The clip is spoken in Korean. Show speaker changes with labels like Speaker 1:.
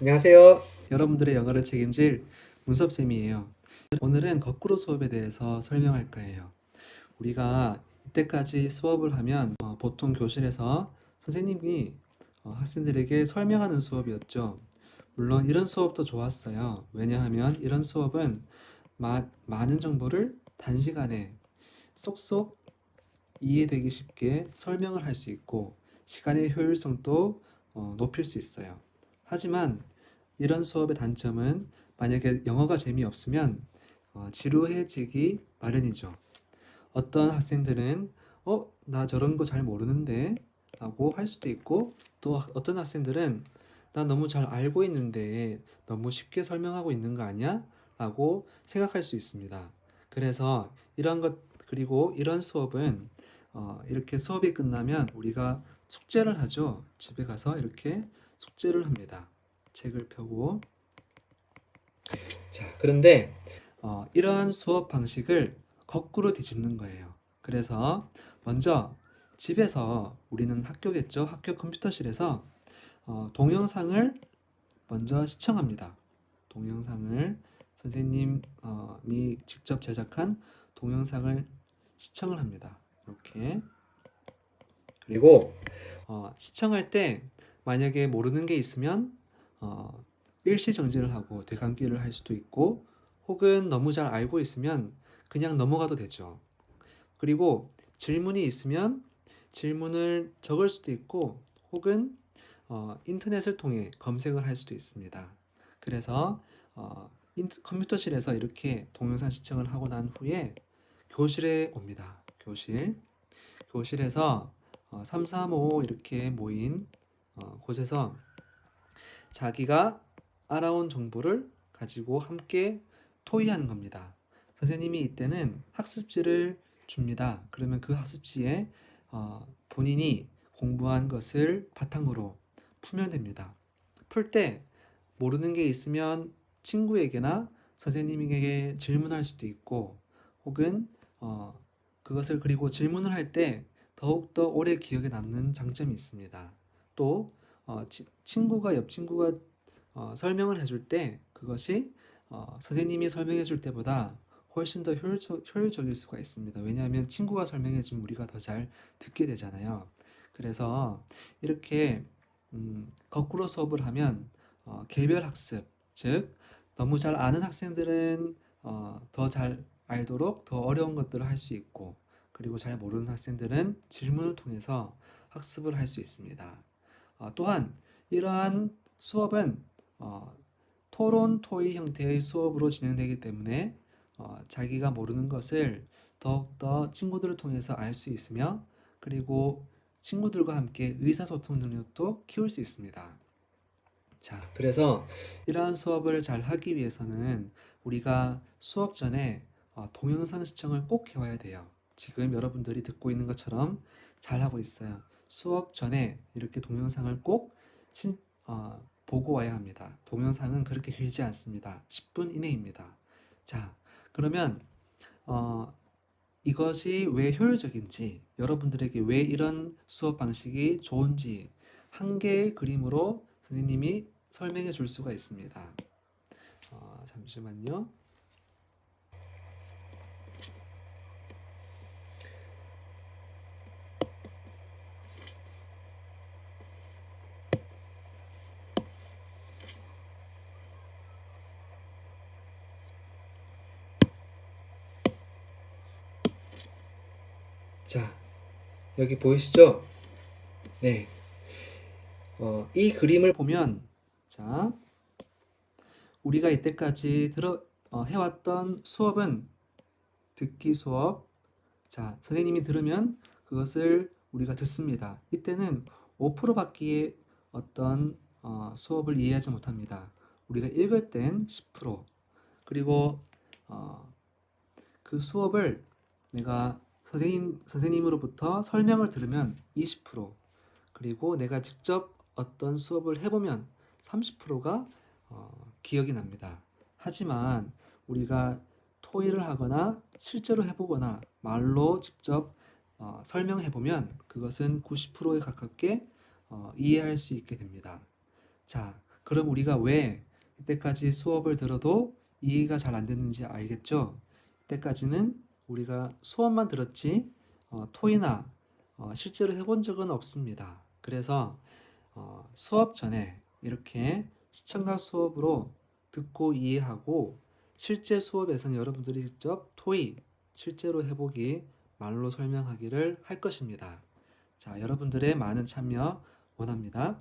Speaker 1: 안녕하세요. 여러분들의 영어를 책임질 문섭쌤이에요. 오늘은 거꾸로 수업에 대해서 설명할 거예요. 우리가 이때까지 수업을 하면 어, 보통 교실에서 선생님이 어, 학생들에게 설명하는 수업이었죠. 물론 이런 수업도 좋았어요. 왜냐하면 이런 수업은 마- 많은 정보를 단시간에 쏙쏙 이해되기 쉽게 설명을 할 수 있고 시간의 효율성도 어, 높일 수 있어요. 하지만 이런 수업의 단점은 만약에 영어가 재미없으면 어, 지루해지기 마련이죠. 어떤 학생들은 어, 나 저런 거 잘 모르는데 라고 할 수도 있고 또 학- 어떤 학생들은 나 너무 잘 알고 있는데 너무 쉽게 설명하고 있는 거 아니야? 라고 생각할 수 있습니다. 그래서 이런 것 그리고 이런 수업은 어, 이렇게 수업이 끝나면 우리가 숙제를 하죠. 집에 가서 이렇게 숙제를 합니다. 책을 펴고. 자, 그런데 어, 이러한 수업 방식을 거꾸로 뒤집는 거예요. 그래서 먼저 집에서 우리는 학교겠죠. 학교 컴퓨터실에서 어, 동영상을 먼저 시청합니다. 동영상을 선생님이 직접 제작한 동영상을 시청을 합니다. 이렇게. 그리고 어, 시청할 때 만약에 모르는 게 있으면 어, 일시정지를 하고 되감기를 할 수도 있고 혹은 너무 잘 알고 있으면 그냥 넘어가도 되죠. 그리고 질문이 있으면 질문을 적을 수도 있고 혹은 어, 인터넷을 통해 검색을 할 수도 있습니다. 그래서 어, 인- 컴퓨터실에서 이렇게 동영상 시청을 하고 난 후에 교실에 옵니다. 교실. 교실에서 어, 3, 4, 5 이렇게 모인 어, 곳에서 자기가 알아온 정보를 가지고 함께 토의하는 겁니다. 선생님이 이때는 학습지를 줍니다. 그러면 그 학습지에 어, 본인이 공부한 것을 바탕으로 풀면 됩니다. 풀 때 모르는 게 있으면 친구에게나 선생님에게 질문할 수도 있고 혹은 어, 그것을 그리고 질문을 할 때 더욱더 오래 기억에 남는 장점이 있습니다. 또 어, 치- 친구가 옆 친구가 어, 설명을 해줄 때 그것이 어, 선생님이 설명해 줄 때보다 훨씬 더 효율적, 효율적일 수가 있습니다. 왜냐하면 친구가 설명해 주면 우리가 더 잘 듣게 되잖아요. 그래서 이렇게 음, 거꾸로 수업을 하면 어, 개별 학습, 즉 너무 잘 아는 학생들은 어, 더 잘 알도록 더 어려운 것들을 할 수 있고 그리고 잘 모르는 학생들은 질문을 통해서 학습을 할 수 있습니다. 어, 또한 이러한 수업은 어, 토론 토의 형태의 수업으로 진행되기 때문에 어, 자기가 모르는 것을 더욱더 친구들을 통해서 알 수 있으며 그리고 친구들과 함께 의사소통 능력도 키울 수 있습니다. 자, 그래서 이러한 수업을 잘 하기 위해서는 우리가 수업 전에 어, 동영상 시청을 꼭 해와야 돼요. 지금 여러분들이 듣고 있는 것처럼 잘 하고 있어요. 수업 전에 이렇게 동영상을 꼭 신, 어, 보고 와야 합니다. 동영상은 그렇게 길지 않습니다. 10분 이내입니다. 자, 그러면 어, 이것이 왜 효율적인지, 여러분들에게 왜 이런 수업 방식이 좋은지 한 개의 그림으로 선생님이 설명해 줄 수가 있습니다. 어, 잠시만요. 자, 여기 보이시죠? 네. 어, 이 그림을 보면, 자, 우리가 이때까지 들어 어, 해왔던 수업은 듣기 수업. 자, 선생님이 들으면 그것을 우리가 듣습니다. 이때는 5% 밖에 어떤 어, 수업을 이해하지 못합니다. 우리가 읽을 땐 10%, 그리고 어, 그 수업을 내가 선생님 선생님으로부터 설명을 들으면 20%, 그리고 내가 직접 어떤 수업을 해보면 30%가 어, 기억이 납니다. 하지만 우리가 토의를 하거나 실제로 해보거나 말로 직접 어, 설명해보면 그것은 90%에 가깝게 어, 이해할 수 있게 됩니다. 자, 그럼 우리가 왜 이때까지 수업을 들어도 이해가 잘안 됐는지 알겠죠? 이때까지는 우리가 수업만 들었지 어, 토의나 어, 실제로 해본 적은 없습니다. 그래서 어, 수업 전에 이렇게 시청각 수업으로 듣고 이해하고 실제 수업에서는 여러분들이 직접 토의 실제로 해보기 말로 설명하기를 할 것입니다. 자, 여러분들의 많은 참여 원합니다.